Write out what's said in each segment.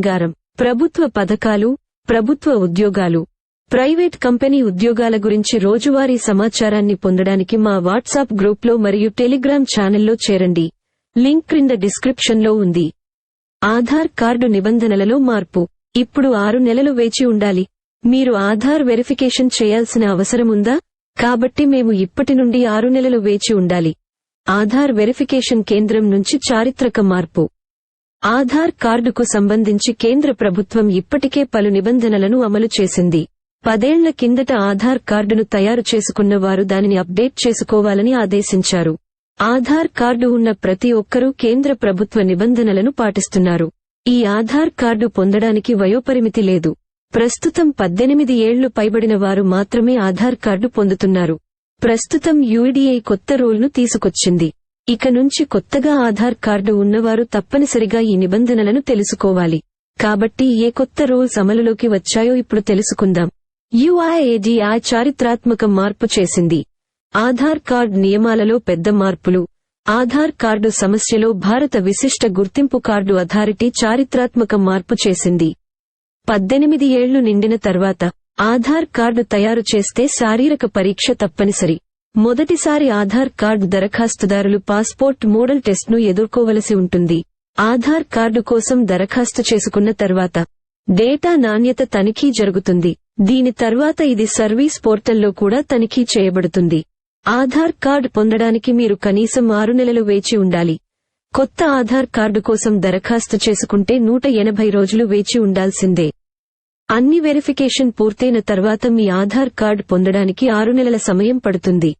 బంగారం ప్రభుత్వ పథకాలు ప్రభుత్వ ఉద్యోగాలు. ప్రైవేట్ కంపెనీ ఉద్యోగాల గురించి రోజువారీ సమాచారాన్ని పొందడానికి మా వాట్సాప్ గ్రూప్లో మరియు టెలిగ్రామ్ ఛానల్లో చేరండి. లింక్ క్రింద డిస్క్రిప్షన్లో ఉంది. ఆధార్ కార్డు నిబంధనలలో మార్పు. ఇప్పుడు ఆరు నెలలు వేచి ఉండాలి. మీరు ఆధార్ వెరిఫికేషన్ చేయాల్సిన అవసరముందా కాబట్టి మేము ఇప్పటి నుండి ఆరు నెలలు వేచి ఉండాలి. ఆధార్ వెరిఫికేషన్ కేంద్రం నుంచి చారిత్రక మార్పు. ఆధార్ కార్డుకు సంబంధించి కేంద్ర ప్రభుత్వం ఇప్పటికే పలు నిబంధనలను అమలు చేసింది. పదేళ్ళ కిందట ఆధార్ కార్డును తయారు చేసుకున్న వారు దానిని అప్డేట్ చేసుకోవాలని ఆదేశించారు. ఆధార్ కార్డు ఉన్న ప్రతి ఒక్కరూ కేంద్ర ప్రభుత్వ నిబంధనలను పాటిస్తున్నారు. ఈ ఆధార్ కార్డు పొందడానికి వయోపరిమితి లేదు. ప్రస్తుతం పద్దెనిమిది ఏళ్ళు పైబడిన వారు మాత్రమే ఆధార్ కార్డు పొందుతున్నారు. ప్రస్తుతం యూఐడిఐ కొత్త రూల్ను తీసుకొచ్చింది. ఇక నుంచి కొత్తగా ఆధార్ కార్డు ఉన్నవారు తప్పనిసరిగా ఈ నిబంధనలను తెలుసుకోవాలి. కాబట్టి ఏ కొత్త రూల్స్ అమలులోకి వచ్చాయో ఇప్పుడు తెలుసుకుందాం. యుఐఏడిఐ చారిత్రాత్మక మార్పు చేసింది. ఆధార్ కార్డ్ నియమాలలో పెద్ద మార్పులు. ఆధార్ కార్డు సమస్యలో భారత విశిష్ట గుర్తింపు కార్డు అథారిటీ చారిత్రాత్మక మార్పు చేసింది. పద్దెనిమిది ఏళ్ళు నిండిన తర్వాత ఆధార్ కార్డు తయారు చేస్తే శారీరక పరీక్ష తప్పనిసరి. మొదటిసారి ఆధార్ కార్డు దరఖాస్తుదారులు పాస్పోర్ట్ మోడల్ టెస్ట్ను ఎదుర్కోవలసి ఉంటుంది. ఆధార్ కార్డు కోసం దరఖాస్తు చేసుకున్న తర్వాత డేటా నాణ్యత తనిఖీ జరుగుతుంది. దీని తర్వాత ఇది సర్వీస్ పోర్టల్లో కూడా తనిఖీ చేయబడుతుంది. ఆధార్ కార్డు పొందడానికి మీరు కనీసం ఆరు నెలలు వేచి ఉండాలి. కొత్త ఆధార్ కార్డు కోసం దరఖాస్తు చేసుకుంటే నూట ఎనభై రోజులు వేచి ఉండాల్సిందే. అన్ని వెరిఫికేషన్ పూర్తయిన తర్వాత మీ ఆధార్ కార్డు పొందడానికి ఆరు నెలల సమయం పడుతుంది.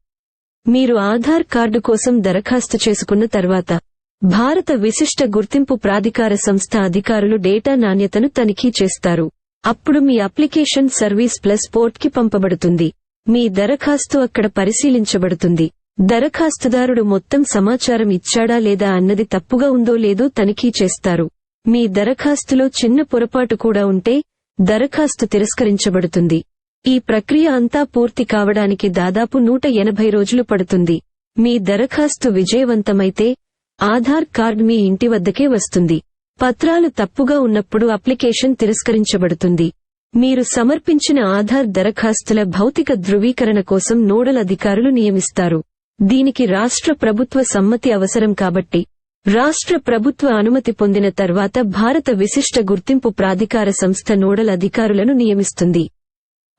మీరు ఆధార్ కార్డు కోసం దరఖాస్తు చేసుకున్న తర్వాత భారత విశిష్ట గుర్తింపు ప్రాధికార సంస్థ అధికారులు డేటా నాణ్యతను తనిఖీ చేస్తారు. అప్పుడు మీ అప్లికేషన్ సర్వీస్ ప్లస్ పోర్ట్కి పంపబడుతుంది. మీ దరఖాస్తు అక్కడ పరిశీలించబడుతుంది. దరఖాస్తుదారుడు మొత్తం సమాచారం ఇచ్చాడా లేదా అన్నది తప్పుగా ఉందో లేదో తనిఖీ చేస్తారు. మీ దరఖాస్తులో చిన్న పొరపాటు కూడా ఉంటే దరఖాస్తు తిరస్కరించబడుతుంది. ఈ ప్రక్రియ అంతా పూర్తి కావడానికి దాదాపు నూట ఎనభై రోజులు పడుతుంది. మీ దరఖాస్తు విజయవంతమైతే ఆధార్ కార్డ్ మీ ఇంటి వద్దకే వస్తుంది. పత్రాలు తప్పుగా ఉన్నప్పుడు అప్లికేషన్ తిరస్కరించబడుతుంది. మీరు సమర్పించిన ఆధార్ దరఖాస్తుల భౌతిక ధృవీకరణ కోసం నోడల్ అధికారులు నియమిస్తారు. దీనికి రాష్ట్ర ప్రభుత్వ సమ్మతి అవసరం కాబట్టి రాష్ట్ర ప్రభుత్వ అనుమతి పొందిన తర్వాత భారత విశిష్ట గుర్తింపు ప్రాధికార సంస్థ నోడల్ అధికారులను నియమిస్తుంది.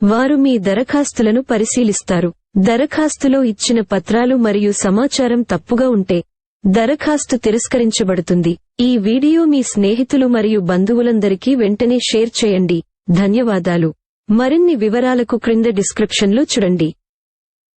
వారు మీ దరఖాస్తులను పరిశీలిస్తారు. దరఖాస్తులో ఇచ్చిన పత్రాలు మరియు సమాచారం తప్పుగా ఉంటే దరఖాస్తు తిరస్కరించబడుతుంది. ఈ వీడియో మీ స్నేహితులు మరియు బంధువులందరికీ వెంటనే షేర్ చేయండి. ధన్యవాదాలు. మరిన్ని వివరాలకు క్రింద డిస్క్రిప్షన్లో చూడండి.